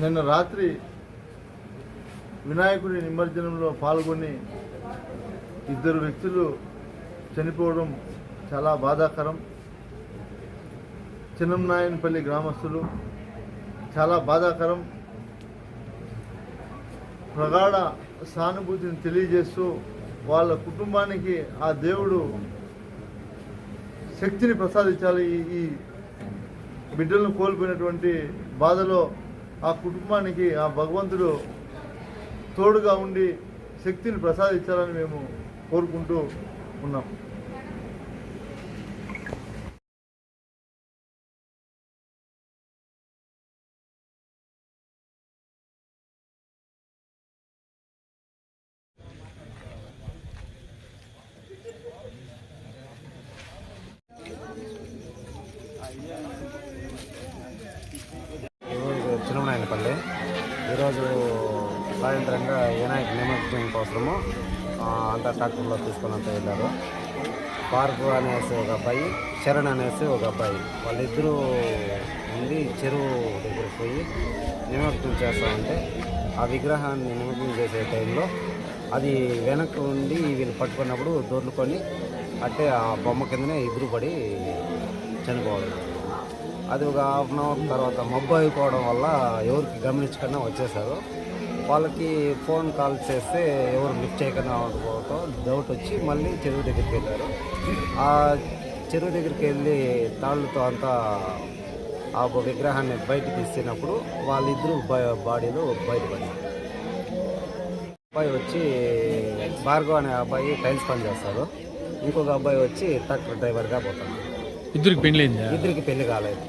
నిన్న రాత్రి వినాయకుడి నిమజ్జనంలో పాల్గొని ఇద్దరు వ్యక్తులు చనిపోవడం చాలా బాధాకరం. చిన్నంనాయనపల్లి గ్రామస్తులు చాలా బాధాకరం. ప్రగాఢ సానుభూతిని తెలియజేస్తూ వాళ్ళ కుటుంబానికి ఆ దేవుడు శక్తిని ప్రసాదించాలి ఈ ఈ బిడ్డలను కోల్పోయినటువంటి బాధలో ఆ కుటుంబానికి ఆ భగవంతుడు తోడుగా ఉండి శక్తిని ప్రసాదించాలని మేము కోరుకుంటూ ఉన్నాం. సాయంత్రంగా వినాయక నిమజ్జనం కోసము అంత అంతా ట్రాక్టర్లో తీసుకొని అంతా వెళ్ళారు. పార్కు అనేసి ఒక అబ్బాయి చరణ్ అనేసి ఒక అబ్బాయి. వాళ్ళిద్దరూ ఉండి చెరువు దగ్గరికి పోయి నిమజ్జనం చేస్తా ఉంటే ఆ విగ్రహాన్ని నిమగ్నం చేసే టైంలో అది వెనక్కి ఉండి వీళ్ళు పట్టుకున్నప్పుడు దొర్లుకొని అంటే ఆ బొమ్మ కిందనే ఎదురు పడి చనిపోవాలి. అది ఒక హాఫ్ అన్ అవర్ తర్వాత మబ్బు అయిపోవడం వల్ల ఎవరికి గమనించకుండా వచ్చేసారు వాళ్ళకి ఫోన్ కాల్ చేస్తే ఎవరు లిఫ్ట్ చేయకుండా ఉండకపోవడం డౌట్ వచ్చి మళ్ళీ చెరువు దగ్గరికి వెళ్ళారు. ఆ చెరువు దగ్గరికి వెళ్ళి తాళ్ళతో అంతా ఆ విగ్రహాన్ని బయటకు తీసినప్పుడు వాళ్ళిద్దరూ బాడీలు బయటపడ్డారు. అబ్బాయి వచ్చి భార్గవ్ అనే అబ్బాయి టైల్స్ పని చేస్తారు. ఇంకొక అబ్బాయి వచ్చి ట్రక్ డ్రైవర్గా పోతాడు ఇద్దరికి పెళ్ళైందా ఇద్దరికి పెళ్ళి కాలేదు.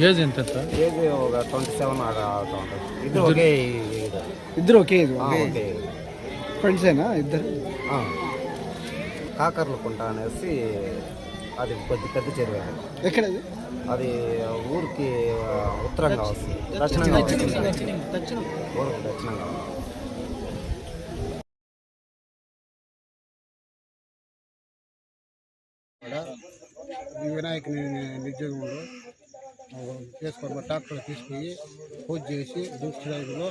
ఏజ్ ఎంత సార్ ఏజ్ ఒక ట్వంటీ సెవెన్ అలా అవుతా ఉంటుంది. ఇద్దరు ఒకే ఇది. ఇద్దరు ఒకే ఇది? ఒకే ఫ్రెండ్సేనా ఇద్దరు? ఆ. కాకర్లకుంట అనేసి అది కొద్ది పెద్ద చెరువు అది. ఎక్కడది అది? ఊరికి ఉత్తరంగా వస్తుంది దక్షిణంగా ఊరికి దక్షిణంగా వస్తుంది. ఈ వినాయకుని ట్రాక్టర్ తీసుకుపోయి పూజ చేసి దుష్టులో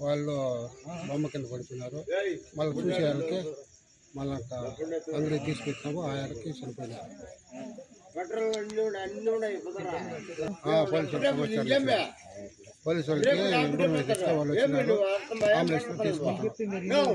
వాళ్ళు బొమ్మ కింద పడుతున్నారు మళ్ళీ చూసే వాళ్ళకి మళ్ళీ అందరూ తీసుకొచ్చినాము. ఆ వాళ్ళకి చనిపోయినారు. ఆ, పోలీసు వాళ్ళకి సమాచారం వాళ్ళు వచ్చినారు. అంబులెన్స్ తీసుకుంటారు